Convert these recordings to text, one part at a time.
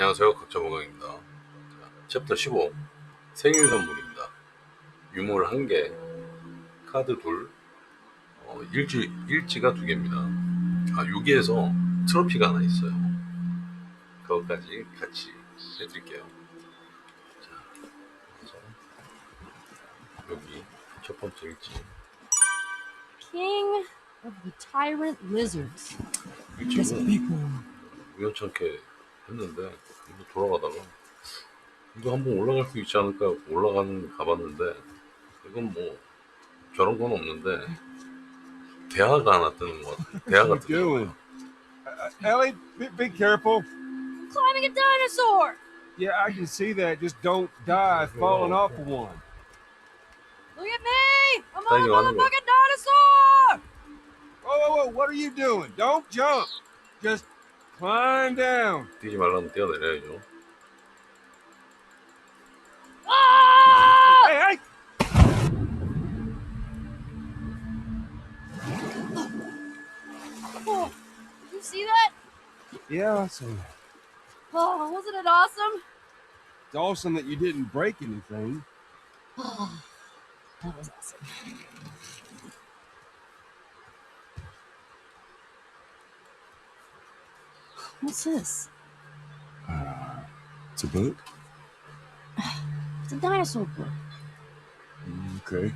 안녕하세요. 각자보강입니다. 자, 챕터 15 생일 선물입니다. 유물 1개, 카드 둘, 어, 일지, 일지가 2개입니다. 아, 여기에서 트로피가 하나 있어요. 그것까지 같이 해드릴게요. 자, 그래서 여기 첫 번째 일지. King of the Tyrant Lizards. big one. 우연찮게 했는데 이거 돌아가다가 이거 한번 올라갈 수 있지 않을까 올라가는 가봤는데 이건 뭐 저런 건 없는데 대화가 하나 뜨는 것 같아. 대화가 뜨는? 거야. Uh, Ellie, be, be careful. Climbing a dinosaur! Yeah, I can see that. Just don't die falling off of one. Look at me! I'm on a motherfucking dinosaur! Whoa, whoa, whoa! What are you doing? Don't jump. Just climb down. 뛰지 말라면 뛰어내려야죠. Ah! Hey, hey! Oh, did you see that? Yeah, I see. Oh, wasn't it awesome? It's awesome that you didn't break anything. Oh, that was awesome. What's this? It's a book. It's a dinosaur book. Okay.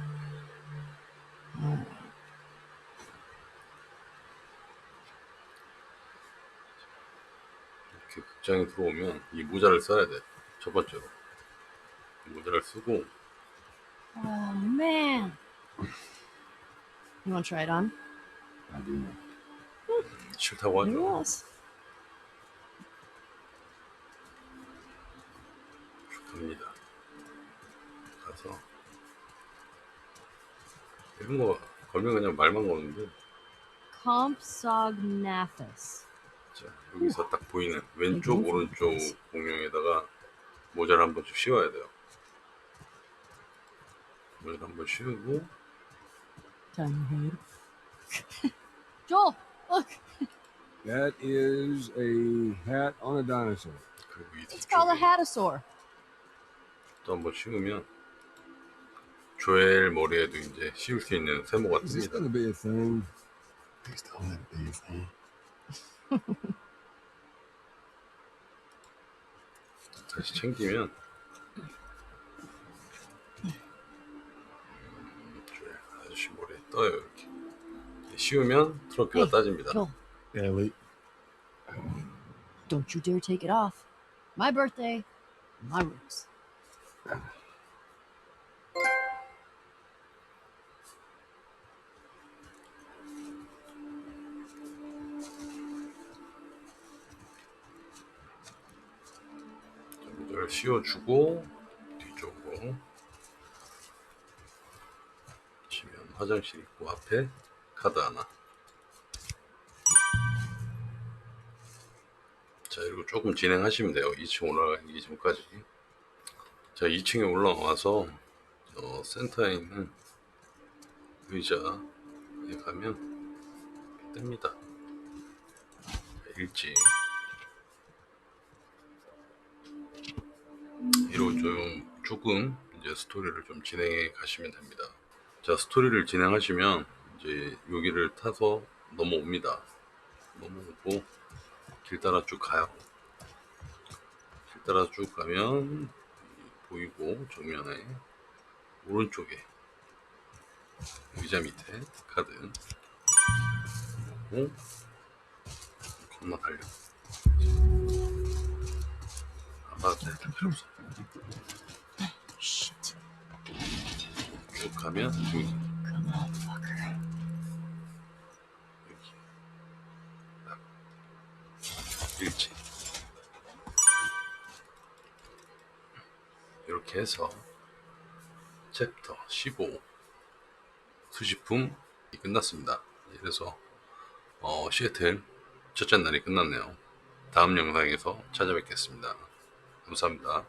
이렇게 극장에 들어오면 이 모자를 써야 돼. 첫 번째로. 이 모자를 쓰고 Oh man. You want to try it on? I do. 싫다고 하죠. Yes. 좋답니다. 가서 이런 거 걸면 그냥 말만 거는데 Compsognathus. 자, 여기서 딱 보이는 왼쪽 오른쪽 공룡에다가 모자를 한 번씩 씌워야 돼요. 모자를 한 번 씌우고. Joel, look. That is a hat on a dinosaur. It's called a hatosaur. 또 한번 씌우면 조엘 머리에도 이제 씌울 수 있는 세모가 뜹니다. be a thing? Be a thing. 다시 챙기면 음, 조엘 아저씨 머리에 떠요 이렇게 씌우면 트로피가 Hey, 따집니다. Joel, Ellie. don't you dare take it off. My birthday, my rules. 모자를 씌워주고 뒤쪽으로. 치면 화장실 있고 앞에 카드 하나. 자 그리고 조금 진행하시면 돼요. 2층 올라가기 전까지 자 2층에 올라와서 어, 센터에 있는 의자에 가면 뜹니다 일찍 이로 좀 조금 이제 스토리를 좀 진행해 가시면 됩니다. 자 스토리를 진행하시면 이제 여기를 타서 넘어옵니다. 넘어오고 길 따라 쭉 가요. 길 따라 쭉 가면 보이고 정면에. 오른쪽에. 의자 밑에 카드 겁나 달려. 아마 네, 필요 없어. 쭉 가면 여기. 일치 이렇게 해서 챕터 15 수집품이 끝났습니다. 그래서 어, 시애틀 첫째 날이 끝났네요. 다음 영상에서 찾아뵙겠습니다. 감사합니다.